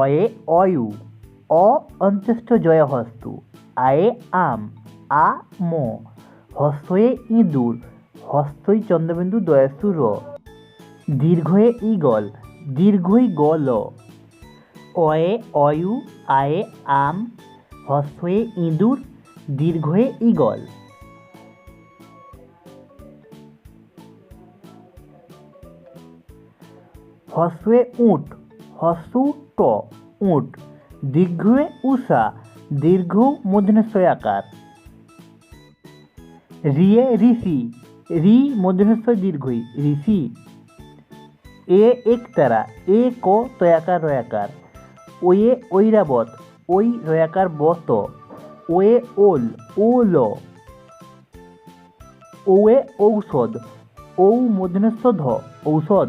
অয়ে অয়ু, অ অন্ত্যেষ্ঠ জয় হস্তু, আয়ে আম, আ ম, হস্তয়ে ইঁদুর, হস্তই চন্দ্রবিন্দু দয়াসু র। দীর্ঘয়ে ইগল দীর্ঘই গল। অয়ে অয়ু, আয়ে আম, হস্তয়ে ইঁদুর, দীর্ঘয়ে ইগল হস্যে উট হস্যু ট উট দীর্ঘয়ে উষা দীর্ঘ মধ্যনস্থয় আকার রিয়ে ঋষি, রি মধ্যনস্থয় দীর্ঘই, ঋষি। এ একতারা, এ ক তয়াকার রয়াকার। ওয়ে ঐরাবত, ওই রয়াকার বত। ওয়ে ওল ওল ওয়ে ঔষধ, ঔ মধ্যনস্থ ধ ঔষধ।